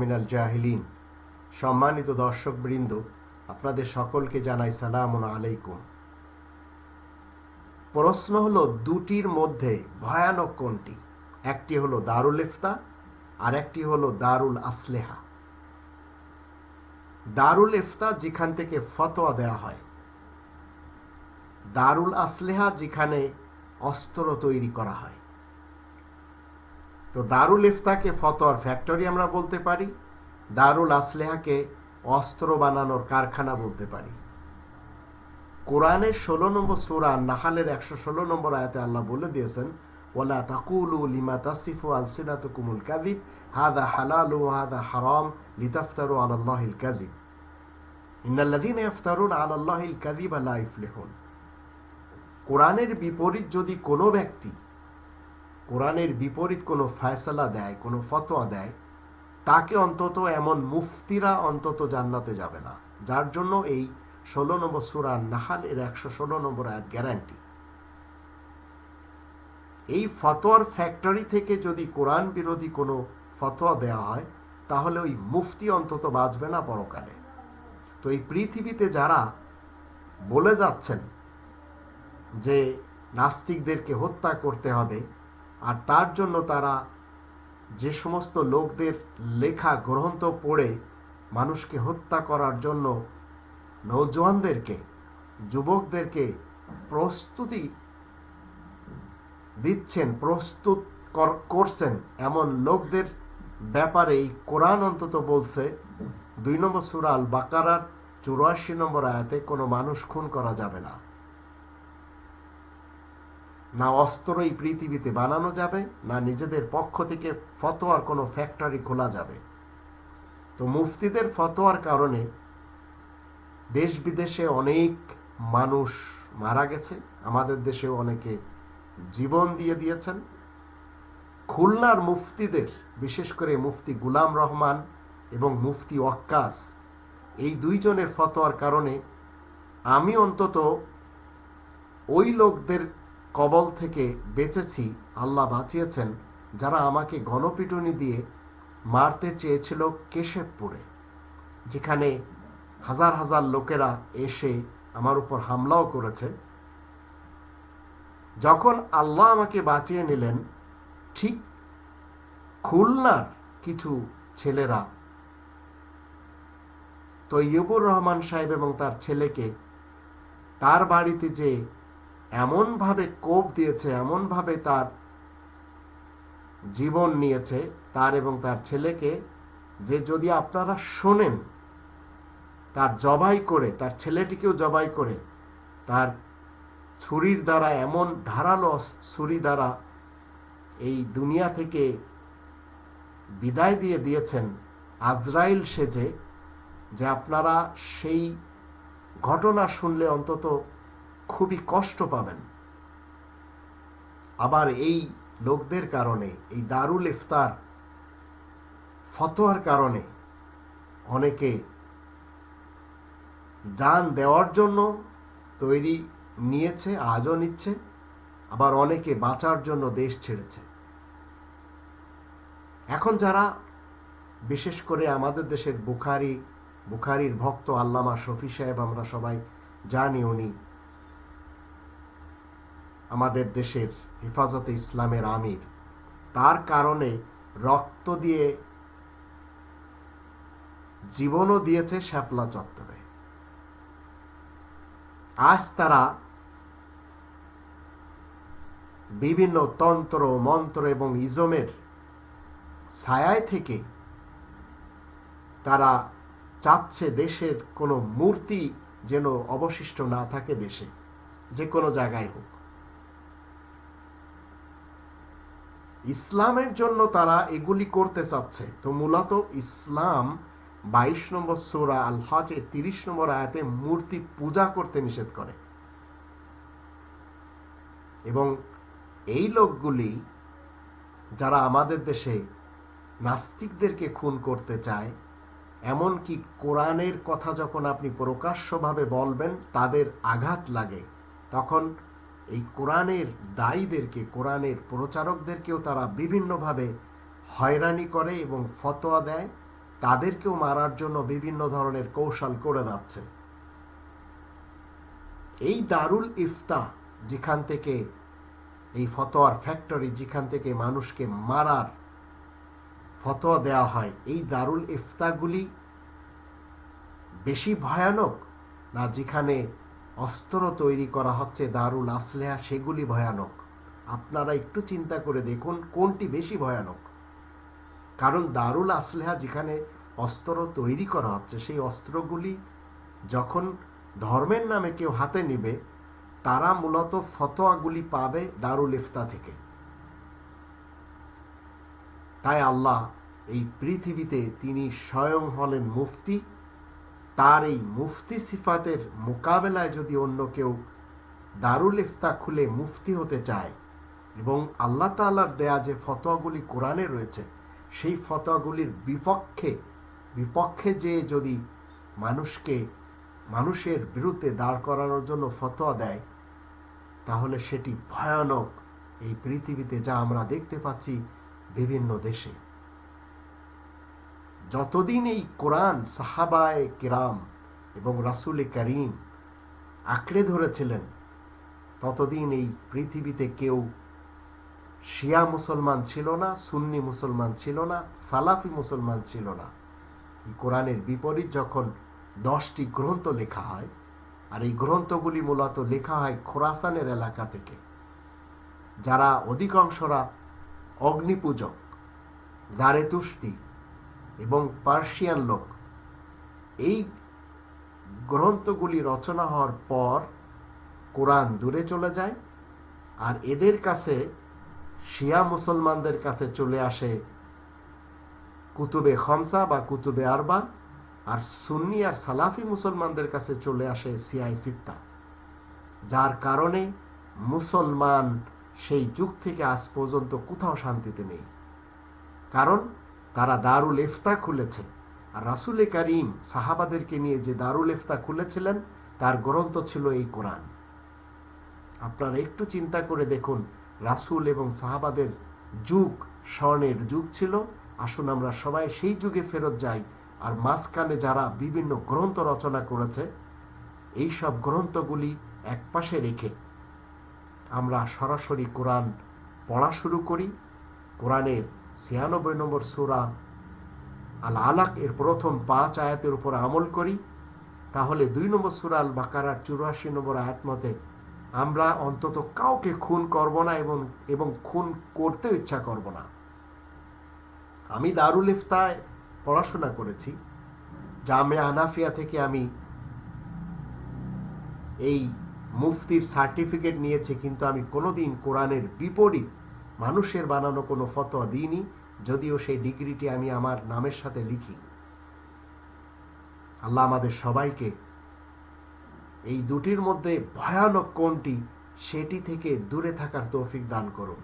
মিনাল জাহিলিন। সম্মানিত দর্শক বৃন্দ আপনাদের সকলকে জানাই সালাম আলাইকুম। প্রশ্ন হলো, দুটির মধ্যে ভয়ানক কোনটি? একটি হলো দারুল ইফতা, আর একটি হলো দারুল আসলেহা। দারুল ইফতা যেখান থেকে ফতোয়া দেওয়া হয়, দারুল আসলেহা যেখানে অস্ত্র তৈরি করা হয়। তো দারুল ইফতাকে ফতোয়ার ফ্যাক্টরি আমরা বলতে পারি, দারুল আসলেহাকে অস্ত্র বানানোর কারখানা বলতে পারি। কোরআনের ষোলো নম্বর সুরা নাহালের একশো ষোলো নম্বর আয়াতে আল্লাহ বলে দিয়েছেন ওলা তাকুলু লিমা তাসিফু আলসিনাত কুমুল কাদিব হাদা হালালু হাদা হারাম লিতাফতারু আলাল্লাহিল কাজিব ইন্নাল্লাযীনা ইফতারুন আলাল্লাহিল কাযিবা লা ইফলিহুন। কোরআনের বিপরীত যদি কোনো ব্যক্তি কোরআনের বিপরীত কোনো ফয়সালা দেয়, কোনো ফতোয়া দেয়, তাকে অন্তত এমন মুফতিরা অন্তত জান্নাতে যাবে না। যার জন্য এই ষোলো নম্বর সুরা নাহাল এর একশো ষোলো নম্বর আয়াত গ্যারান্টি এই ফতোয়ার ফ্যাক্টরি থেকে যদি কোরআন বিরোধী কোনো ফতোয়া দেওয়া হয়, তাহলে ওই মুফতি অন্তত বাঁচবে না পরকালে। তো এই পৃথিবীতে যারা বলে যাচ্ছেন যে নাস্তিকদেরকে হত্যা করতে হবে আর তার জন্য তারা যে সমস্ত লোকদের লেখা গ্রন্থ পড়ে মানুষকে হত্যা করার জন্য নৌজওয়ানদেরকে যুবকদেরকে প্রস্তুতি দিচ্ছেন, প্রস্তুত করছেন এমন লোকদের ব্যাপারে এই কোরআন অন্তত বলছে, দুই নম্বর সুরাল বাকারার চুরাশি নম্বর আয়াতে কোনো মানুষ খুন করা যাবে না। না অস্ত্র এই পৃথিবীতে বানানো যাবে, না নিজেদের পক্ষ থেকে ফতোয়ার কোনো ফ্যাক্টরি খোলা যাবে। তো মুফতিদের ফতোয়ার কারণে দেশ বিদেশে অনেক মানুষ মারা গেছে, আমাদের দেশেও অনেকে জীবন দিয়ে দিয়েছেন। খুলনার মুফতিদের, বিশেষ করে মুফতি গুলাম রহমান এবং মুফতি ওয়াক্কাস, এই দুইজনের ফতোয়ার কারণে আমি অন্তত ওই লোকদের কবল থেকে বেঁচেছি, আল্লাহ বাঁচিয়েছেন, যারা আমাকে গণপিটুনি দিয়ে মারতে চেয়েছিল কেশেবপুরে, যেখানে হাজার হাজার লোকেরা এসে আমার উপর হামলাও করেছে। যখন আল্লাহ আমাকে বাঁচিয়ে নিলেন, ঠিক খুলনার কিছু ছেলেরা, তৈয়বুর রহমান সাহেব এবং তার ছেলেকে তার বাড়িতে যে এমনভাবে কোপ দিয়েছে, এমনভাবে তার জীবন নিয়েছে, তার এবং তার ছেলেকে, যে যদি আপনারা শোনেন, তার জবাই করে, তার ছেলেটিকেও জবাই করে, তার ছুরির দ্বারা, এমন ধারালো ছুরি দ্বারা এই দুনিয়া থেকে বিদায় দিয়ে দিয়েছেন আজরাইল সেজে, যে আপনারা সেই ঘটনা শুনলে অন্তত খুবই কষ্ট পাবেন। আবার এই লোকদের কারণে, এই দারুল ইফতার ফতোয়ার কারণে অনেকে যান দেওয়ার জন্য তৈরি নিয়েছে, আজও নিচ্ছে, আবার অনেকে বাঁচার জন্য দেশ ছেড়েছে। এখন যারা, বিশেষ করে আমাদের দেশের বুখারি, বুখারির ভক্ত আল্লামা শফি সাহেব আমরা সবাই জানি উনি আমাদের দেশের হেফাজতে ইসলামের আমির। তার কারণে রক্ত দিয়ে জীবনও দিয়েছে শ্যাপলা চত্বরে। আজ তারা বিভিন্ন তন্ত্র, মন্ত্র এবং ইজমের ছায়ায় থেকে তারা চাচ্ছে দেশের কোনো মূর্তি যেন অবশিষ্ট না থাকে দেশে, যে কোনো জায়গায় হোক। ইসলামের জন্য তারা এগুলি করতে চাচ্ছে। তো মূলত ইসলাম বাইশ নম্বর সোরা আল হজে তিরিশ নম্বর আয়াতে মূর্তি পূজা করতে নিষেধ করে। এবং এই লোকগুলি যারা আমাদের দেশে নাস্তিকদেরকে খুন করতে চায়, এমনকি কোরআনের কথা যখন আপনি প্রকাশ্যভাবে বলবেন, তাদের আঘাত লাগে, তখন এই কোরআনের দায়ীদেরকে, কোরআনের প্রচারকদেরকেও তারা বিভিন্নভাবে হয়রানি করে এবং ফতোয়া দেয়। তাদেরকেও মারার জন্য বিভিন্ন ধরনের কৌশল করে যাচ্ছে। এই দারুল ইফতা যেখান থেকে, এই ফতোয়ার ফ্যাক্টরি যেখান থেকে মানুষকে মারার ফতোয়া দেওয়া হয়, এই দারুল ইফতাগুলি বেশি ভয়ানক না যেখানে অস্ত্র তৈরি করা হচ্ছে দারুল আসলেহা, সেগুলি ভয়ানক। আপনারা একটু চিন্তা করে দেখুন কোনটি বেশি ভয়ানক। কারণ দারুল আসলেহা যেখানে অস্ত্র তৈরি করা হচ্ছে, সেই অস্ত্রগুলি যখন ধর্মের নামে কেউ হাতে নেবে, তারা মূলত ফতোয়াগুলি পাবে দারুল ইফতা থেকে। তাই আল্লাহ এই পৃথিবীতে তিনি স্বয়ং হলেন মুফতি। তার এই মুফতি সিফাতের মোকাবেলায় যদি অন্য কেউ দারুল ইফতা খুলে মুফতি হতে চায় এবং আল্লাহ তাল্লার দেয়া যে ফতোয়াগুলি কোরআনে রয়েছে, সেই ফতোয়াগুলির বিপক্ষে বিপক্ষে যে যদি মানুষকে, মানুষের বিরুদ্ধে দাঁড় করানোর জন্য ফতোয়া দেয়, তাহলে সেটি ভয়ানক এই পৃথিবীতে যা আমরা দেখতে পাচ্ছি বিভিন্ন দেশে। যতদিন এই কোরআন সাহাবায় কিরাম এবং রাসুল করিম আঁকড়ে ধরেছিলেন, ততদিন এই পৃথিবীতে কেউ শিয়া মুসলমান ছিল না, সুন্নি মুসলমান ছিল না, সালাফি মুসলমান ছিল না। এই কোরআনের বিপরীত যখন দশটি গ্রন্থ লেখা হয়, আর এই গ্রন্থগুলি মূলত লেখা হয় খোরাসানের এলাকা থেকে, যারা অধিকাংশরা অগ্নিপূজক জারেতুস্তি এবং পার্সিয়ান লোক। এই গ্রন্থগুলি রচনা হওয়ার পর কোরআন দূরে চলে যায় আর এদের কাছে, শিয়া মুসলমানদের কাছে চলে আসে কুতুবে খমসা বা কুতুবে আরবা আর সুন্নি আর সালাফি মুসলমানদের কাছে চলে আসে সিয়াই সিত্তা, যার কারণে মুসলমান সেই যুগ থেকে আজ পর্যন্ত কোথাও শান্তিতে নেই। কারণ তারা দারুল ইফতা খুলেছে আর রাসুল করিম সাহাবাদেরকে নিয়ে যে দারুল ইফতা খুলেছিলেন, তার গ্রন্থ ছিল এই কোরআন। আপনারা একটু চিন্তা করে দেখুন, রাসুল এবং সাহাবাদের যুগ, স্বর্ণের যুগ ছিল। আসুন আমরা সবাই সেই যুগে ফেরত যাই, আর মাঝখানে যারা বিভিন্ন গ্রন্থ রচনা করেছে, এই সব গ্রন্থগুলি একপাশে রেখে আমরা সরাসরি কোরআন পড়া শুরু করি। কোরআনের ছিয়ানব্বই নম্বর সুরা আল আলাক এর প্রথম পাঁচ আয়াতের উপর আমল করি। তাহলে দুই নম্বর সুরা আল বাকারার চুরাশি নম্বর আয়াত মতে, আমরা অন্তত কাউকে খুন করব না এবং এবং খুন করতে ইচ্ছা করব না। আমি দারুল ইফতায় পড়াশোনা করেছি। জামে আনাফিয়া থেকে আমি এই মুফতির সার্টিফিকেট নিয়েছি, কিন্তু আমি কোনোদিন কোরআনের বিপরীত মানুষের বানানো কোনো ফতোয়া দিইনি, যদিও সেই ডিগ্রিটি আমি আমার নামের সাথে লিখি। আল্লাহ আমাদের সবাইকে এই দুটির মধ্যে ভয়ানক কোনটি সেটি থেকে দূরে থাকার তৌফিক দান করুন।